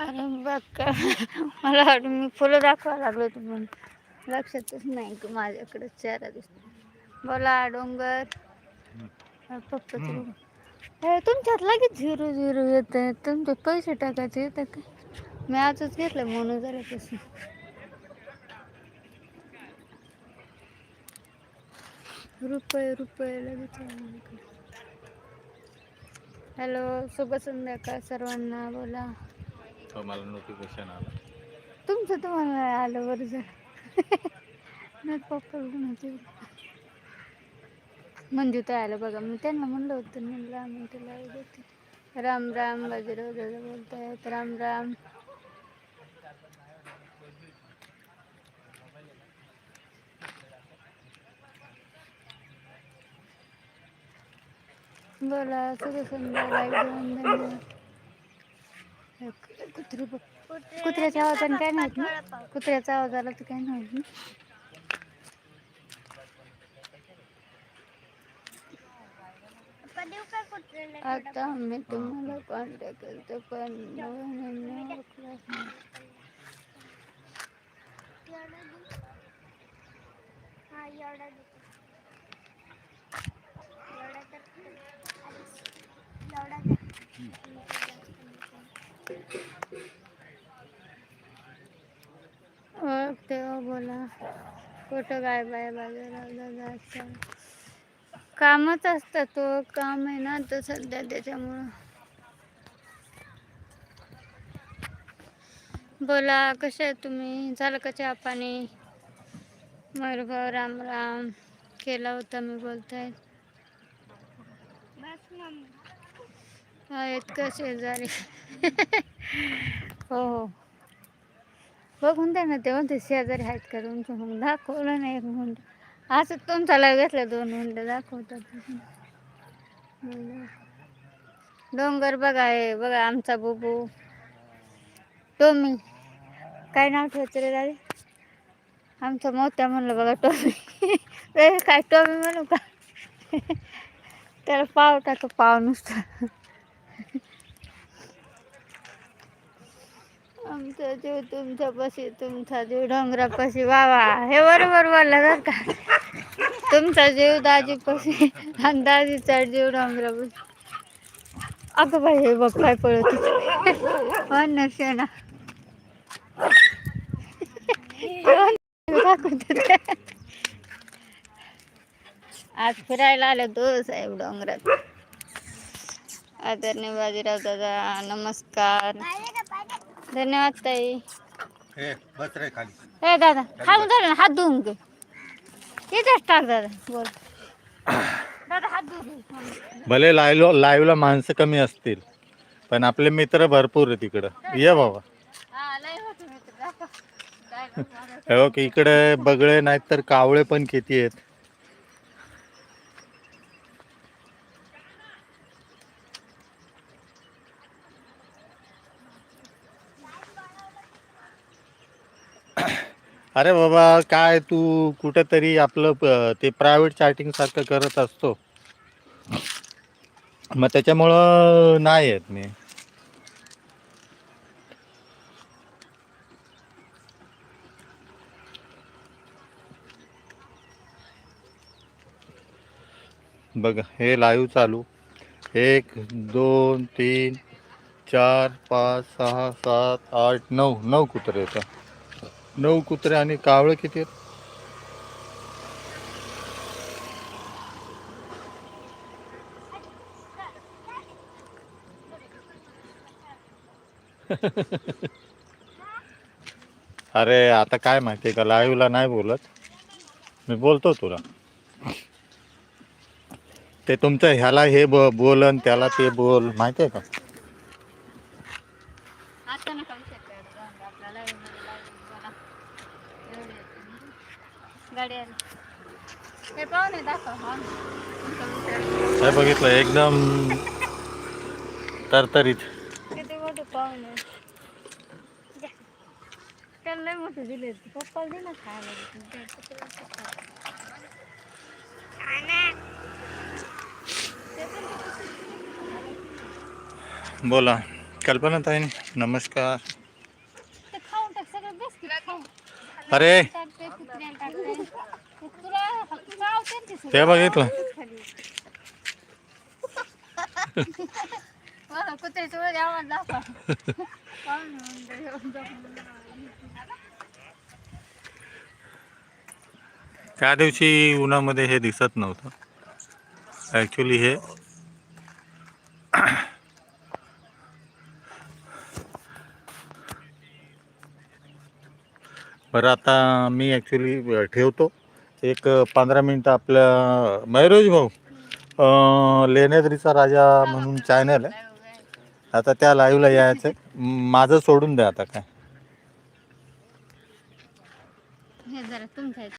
अरे बघ. मला वाटलं मी फुलं दाखवायला लागलो होतो पण लक्षातच नाही की माझ्याकडे चेहरा दिसतो. बोला डोंगर. पप्पा तुमच्यात लगेच झिरो झिरो येत आहे तुमचे पैसे टाकायचे येतं का? मी आजच घेतलं म्हणून झाल्यापासून रुपये रुपये लगेच हॅलो शुभ संध्याकाळ सर्वांना. बोला. हो मला नोटिफिकेशन आलं. तुमचं तुम्हाला आलं बरं झालं. नाही पप्पा होते मंजू तर आलं बघा. मी त्यांना म्हणलं होतं म्हणलं आम्ही तुला देते. राम राम वगैरे वगैरे बोलतायत. राम राम. बोला सगळं समजा लाईक देऊन धन्यवाद कुत्री बघ कुत्र्याच्या आवाजाने काय नाही. ना कुत्र्याचा आवाज आला तर काय नाही. आता मी तुम्हाला कॉन्टॅक्ट करतो पण मोहनने ओळखलंच नाही. बोला कुठं काय बाय बाजारात दादा कामच असतं तो काम आहे ना तर सध्या त्याच्यामुळं. बोला कसे आहे तुम्ही? झालं का चहा पाणी? मयूरभाऊ राम राम. केला होता मी बोलताय. आहेत का शेजारी. हो हो. बघून द्या ना ते म्हणते शेजारी आहेत का तुमचं मग दाखवलं नाही एक मुंड असं तुमचा लाव घेतलं दोन मुंडं दाखवतात डोंगर बघा आहे बघा आमचा बुबू. टोमी. काय नाव ठेवायचं रे दादी? आमचं मोत्या म्हणलं बघा टोमी. काय टोमी म्हणू का? त्याला पाव टाक पाव नुसतं. आमचा जीव तुमच्यापाशी तुमचा जीव डोंगरापाशी वा हे बरोबर बोलला बरं का. तुमचा जीव दाजीपाशी आणि दाजीचा जीव डोंगरापाशी. अगं बाई हे बघ काय पळत हो ना आज फिरायला आलं तो साहेब डोंगरात. आदरणीय बाजीराव दादा नमस्कार. धन्यवाद ताई. हे दादा हात धर ना, हात धुवून घे. इथेच टाक दादा बोल. दादा हात धुवून भले लाईव्ह लाईव्हला माणसं कमी असतील पण आपले मित्र भरपूर आहे तिकडं ये बाबा. हा बघ इकडे बगळे नाहीत तर कावळे पण किती आहेत. अरे बाबा काय तू कुठेतरी आपलं प- ते प्रायव्हेट चॅटिंग सारखं करत असतो. मग त्याच्यामुळं नाही येत मी. बघा हे लाईव्ह चालू. एक दोन तीन चार पाच सहा सात आठ नऊ. नऊ कुत्रे येतं. नऊ कुत्रे आणि कावळे किती आहेत? अरे आता काय माहितीये का? लाईव्हला नाही बोलत. मी बोलतो तुला. ते तुमचं ह्याला हे ब बोल आणि त्याला ते बोल. माहितीये का आता नका विषय काढू. जाऊ दे. आपला live मध्ये live बोला. एवढे आहेत. गाडी आली हे पाहुणे दाखव हा. तुमचा विचार. हे बघितलं एकदम तरतरीत किती मोठे पाहुणे द्या. त्याला लय मोठे दिले पप्पाला दे ना खायला द्या. ते पण बोला कल्पना ताई नमस्कार. अरे टाकते कुत्र्याला टाकते ते तुला चावते ना ते सगळं. ते बघितलं खाली. बरं, कुत्र्याचं वळ आवाज दाखवा पाहून म्हणतो, त्या दिवशी उन्हामध्ये हे दिसत नव्हतं. ॲक्च्युली हे बरं आता मी ॲक्च्युली ठेवतो. एक पंधरा मिनटं आपल्या मयुरोज भाऊ लेण्याद्रीचा राजा म्हणून चॅनल आहे आता त्या लाईव्हला यायचं आहे. माझं सोडून द्या आता काय